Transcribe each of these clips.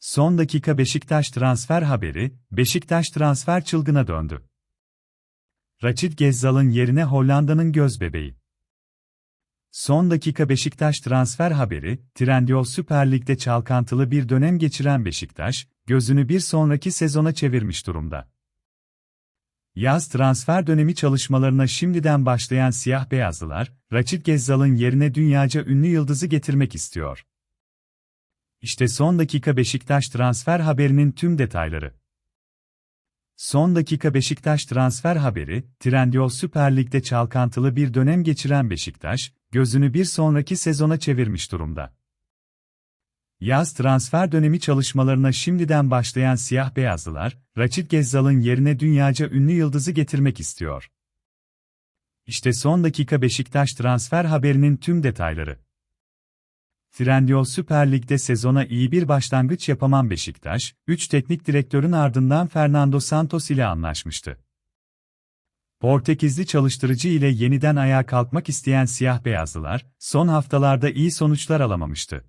Son dakika Beşiktaş transfer haberi, Beşiktaş transfer çılgına döndü. Raçit Gezzal'ın yerine Hollanda'nın gözbebeği. Son dakika Beşiktaş transfer haberi, Trendyol Süper Lig'de çalkantılı bir dönem geçiren Beşiktaş, gözünü bir sonraki sezona çevirmiş durumda. Yaz transfer dönemi çalışmalarına şimdiden başlayan siyah beyazlılar, Raçit Gezzal'ın yerine dünyaca ünlü yıldızı getirmek istiyor. İşte son dakika Beşiktaş transfer haberinin tüm detayları. Son dakika Beşiktaş transfer haberi, Trendyol Süper Lig'de çalkantılı bir dönem geçiren Beşiktaş, gözünü bir sonraki sezona çevirmiş durumda. Yaz transfer dönemi çalışmalarına şimdiden başlayan siyah beyazlılar, Raçit Gezzal'ın yerine dünyaca ünlü yıldızı getirmek istiyor. İşte son dakika Beşiktaş transfer haberinin tüm detayları. Trendyol Süper Lig'de sezona iyi bir başlangıç yapaman Beşiktaş, 3 teknik direktörün ardından Fernando Santos ile anlaşmıştı. Portekizli çalıştırıcı ile yeniden ayağa kalkmak isteyen siyah beyazlılar, son haftalarda iyi sonuçlar alamamıştı.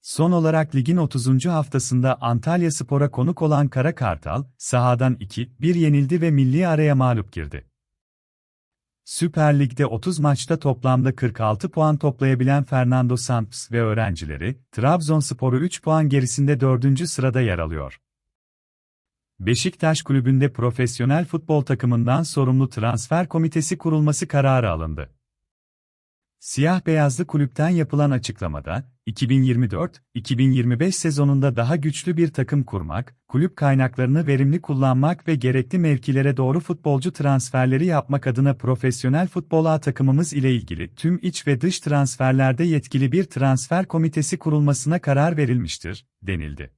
Son olarak ligin 30. haftasında Antalya Spor'a konuk olan Kara Kartal, sahadan 2-1 yenildi ve milli araya mağlup girdi. Süper Lig'de 30 maçta toplamda 46 puan toplayabilen Fernando Santos ve öğrencileri, Trabzonspor'u 3 puan gerisinde 4. sırada yer alıyor. Beşiktaş Kulübü'nde profesyonel futbol takımından sorumlu transfer komitesi kurulması kararı alındı. Siyah beyazlı kulüpten yapılan açıklamada, 2024-2025 sezonunda daha güçlü bir takım kurmak, kulüp kaynaklarını verimli kullanmak ve gerekli mevkilere doğru futbolcu transferleri yapmak adına profesyonel futbol A takımımız ile ilgili tüm iç ve dış transferlerde yetkili bir transfer komitesi kurulmasına karar verilmiştir, denildi.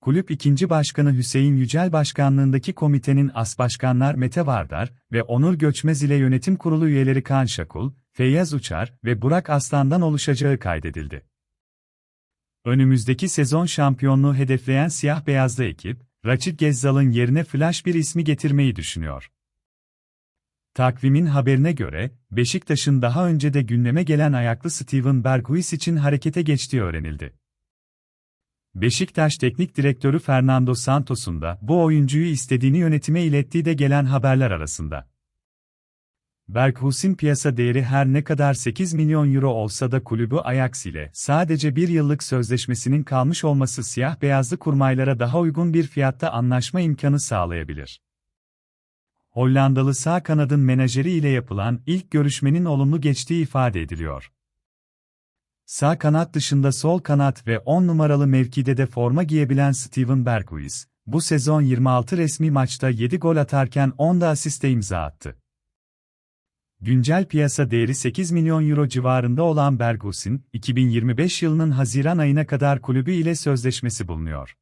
Kulüp 2. Başkanı Hüseyin Yücel Başkanlığındaki komitenin as başkanlar Mete Vardar ve Onur Göçmez ile yönetim kurulu üyeleri Kaan Şakul, Feyyaz Uçar ve Burak Aslan'dan oluşacağı kaydedildi. Önümüzdeki sezon şampiyonluğu hedefleyen siyah beyazlı ekip, Raçit Gezzal'ın yerine flash bir ismi getirmeyi düşünüyor. Takvimin haberine göre, Beşiktaş'ın daha önce de gündeme gelen ayaklı Steven Berghuis için harekete geçtiği öğrenildi. Beşiktaş Teknik Direktörü Fernando Santos'un da bu oyuncuyu istediğini yönetime ilettiği de gelen haberler arasında. Berghus'in piyasa değeri her ne kadar 8 milyon euro olsa da kulübü Ajax ile sadece bir yıllık sözleşmesinin kalmış olması siyah beyazlı kurmaylara daha uygun bir fiyatta anlaşma imkanı sağlayabilir. Hollandalı sağ kanadın menajeri ile yapılan ilk görüşmenin olumlu geçtiği ifade ediliyor. Sağ kanat dışında sol kanat ve 10 numaralı mevkide de forma giyebilen Steven Berghuis, bu sezon 26 resmi maçta 7 gol atarken 10 da asiste imza attı. Güncel piyasa değeri 8 milyon euro civarında olan Berghuis'in, 2025 yılının Haziran ayına kadar kulübü ile sözleşmesi bulunuyor.